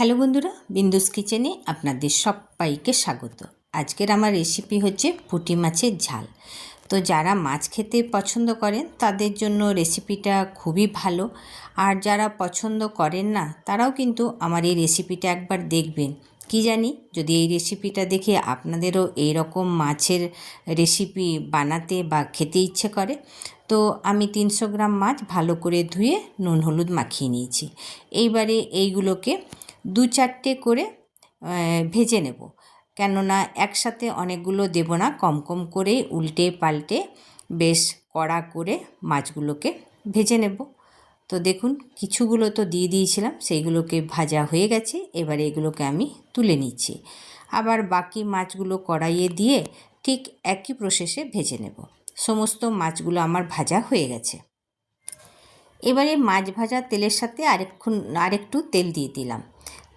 Hello বন্ধুরা, বিন্দুস কিচেনে আপনাদের সবাইকে স্বাগত। আজকের আমার রেসিপি হচ্ছে পুঁটি মাছের ঝাল। তো যারা মাছ খেতে পছন্দ করেন, তাদের জন্য রেসিপিটা খুবই ভালো। আর যারা পছন্দ করেন না, তারাও কিন্তু আমার এই রেসিপিটা একবার দেখবেন। কি জানি, যদি এই রেসিপিটা দেখে আপনাদেরও এই রকম মাছের রেসিপি বানাতে বা খেতে ইচ্ছে করে, তো আমি তিনশো গ্রাম মাছ ভালো করে ধুয়ে নুন হলুদ মাখিয়ে নিয়েছি। এইবারে এইগুলোকে দু চারটে করে ভেজে নেব। কেননা একসাথে অনেকগুলো দেব না, কম কম করে উল্টে পাল্টে বেশ কড়া করে মাছগুলোকে ভেজে নেব। তো দেখুন, কিছুগুলো তো দিয়ে দিয়েছিলাম, সেইগুলোকে ভাজা হয়ে গেছে, এবারে এগুলোকে আমি তুলে নিচ্ছি। আবার বাকি মাছগুলো কড়াইয়ে দিয়ে ঠিক একই প্রসেসে ভেজে নেব। সমস্ত মাছগুলো আমার ভাজা হয়ে গেছে। এবারে মাছ ভাজা তেলের সাথে আরেকক্ষণ, আরেকটু তেল দিয়ে দিলাম।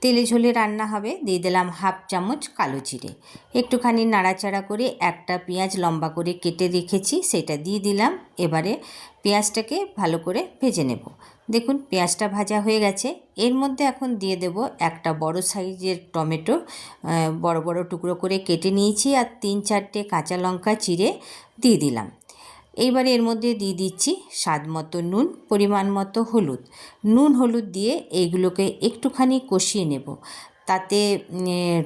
তেলে ঝোলে রান্না হবে। দিয়ে দিলাম হাফ চামচ কালো জিরে। একটুখানি নাড়াচাড়া করে একটা পেঁয়াজ লম্বা করে কেটে রেখেছি, সেটা দিয়ে দিলাম। এবারে পেঁয়াজটাকে ভালো করে ভেজে নেব। দেখুন, পেঁয়াজটা ভাজা হয়ে গেছে। এর মধ্যে এখন দিয়ে দেব একটা বড় সাইজের টমেটো। বড় বড় টুকরো করে কেটে নিয়েছি আর তিন চারটে কাঁচা লঙ্কা চিড়ে দিয়ে দিলাম। এইবারে এর মধ্যে দিয়ে দিচ্ছি স্বাদ মতো নুন, পরিমাণ মতো হলুদ। নুন, হলুদ দিয়ে এইগুলোকে একটুখানি কষিয়ে নেব। তাতে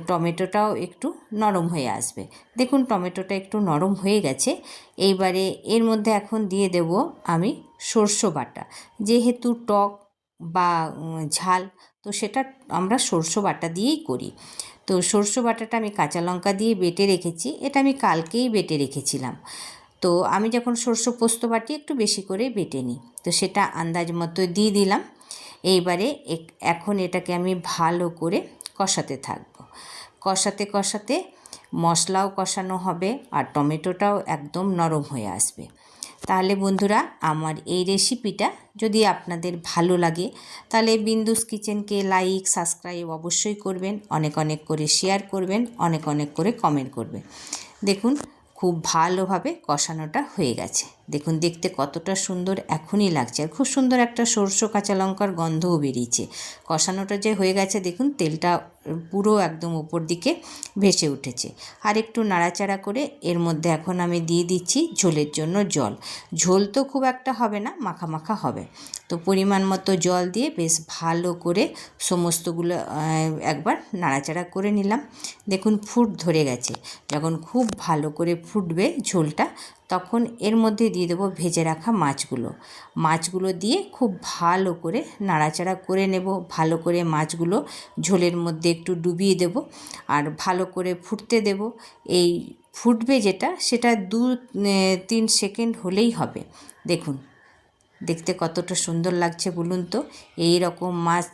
টমেটোটাও একটু নরম হয়ে আসবে। দেখুন, টমেটোটা একটু নরম হয়ে গেছে। এইবারে এর মধ্যে এখন দিয়ে দেব আমি সর্ষে বাটা। যেহেতু টক বা ঝাল, তো সেটা আমরা সর্ষে বাটা দিয়েই করি। তো সর্ষে বাটাটা আমি কাঁচা লঙ্কা দিয়ে বেটে রেখেছি। এটা আমি কালকেই বেটে রেখেছিলাম। তো আমি যখন সর্ষে পোস্ত বাটি একটু বেশি করে বেটে নিই, তো সেটা আন্দাজ মতো দিয়ে দিলাম। এইবারে এখন এটাকে আমি ভালো করে কষাতে থাকব। কষাতে কষাতে মশলাও কষানো হবে আর টমেটোটাও একদম নরম হয়ে আসবে। তাহলে বন্ধুরা, আমার এই রেসিপিটা যদি আপনাদের ভালো লাগে, তাহলে বিন্দুস কিচেনকে লাইক, সাবস্ক্রাইব অবশ্যই করবেন, অনেক অনেক করে শেয়ার করবেন, অনেক অনেক করে কমেন্ট করবেন। দেখুন খুব ভালোভাবে কষানোটা হয়ে গেছে। দেখুন, দেখতে কতটা সুন্দর এখনই লাগছে। আর খুব সুন্দর একটা সরষে কাঁচা লঙ্কার গন্ধও বেরিয়েছে। কষানোটা যে হয়ে গেছে, দেখুন, তেলটা পুরো একদম উপর দিকে ভেসে উঠেছে। আর একটু নাড়াচাড়া করে এর মধ্যে এখন আমি দিয়ে দিচ্ছি ঝোলের জন্য জল। ঝোল তো খুব একটা হবে না, মাখা মাখা হবে। তো পরিমাণ মতো জল দিয়ে বেশ ভালো করে সমস্তগুলো একবার নাড়াচাড়া করে নিলাম। দেখুন, ফুট ধরে গেছে। যখন খুব ভালো করে ফুটবে ঝোলটা, তখন এর মধ্যে দিয়ে দেবো ভেজে রাখা মাছগুলো। মাছগুলো দিয়ে খুব ভালো করে নাড়াচাড়া করে নেব। ভালো করে মাছগুলো ঝোলের মধ্যে একটু ডুবিয়ে দেব আর ভালো করে ফুটতে দেব। এই ফুটবে যেটা, সেটা দু তিন সেকেন্ড হলেই হবে। দেখুন, দেখতে কতটা সুন্দর লাগছে বলুন তো। এই রকম মাছ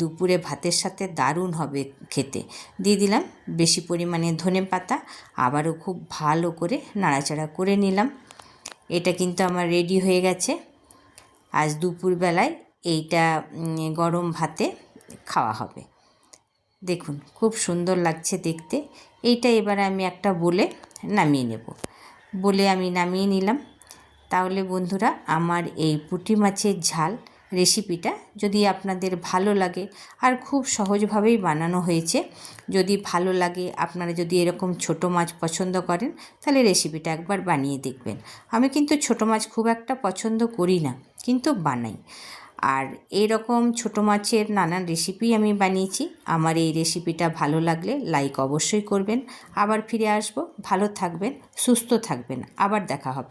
দুপুরে ভাতের সাথে দারুণ হবে খেতে। দিয়ে দিলাম বেশি পরিমাণে ধনে পাতা আবারও খুব ভালো করে নাড়াচাড়া করে নিলাম। এটা কিন্তু আমার রেডি হয়ে গেছে। আজ দুপুরবেলায় এইটা গরম ভাতে খাওয়া হবে। দেখুন, খুব সুন্দর লাগছে দেখতে। এইটা এবারে আমি একটা বলে নামিয়ে নেব। বলে আমি নামিয়ে নিলাম। তাহলে বন্ধুরা, আমার এই পুঁটি মাছের ঝাল রেসিপিটা যদি আপনাদের ভালো লাগে, আর খুব সহজভাবেই বানানো হয়েছে, যদি ভালো লাগে, আপনারা যদি এরকম ছোট মাছ পছন্দ করেন, তাহলে রেসিপিটা একবার বানিয়ে দেখবেন। আমি কিন্তু ছোট মাছ খুব একটা পছন্দ করি না, কিন্তু বানাই। আর এই রকম ছোটো মাছের নানান রেসিপি আমি বানিয়েছি, আমার এই রেসিপিটা ভালো লাগলে লাইক অবশ্যই করবেন। আবার ফিরে আসব, ভালো থাকবেন, সুস্থ থাকবেন, আবার দেখা হবে।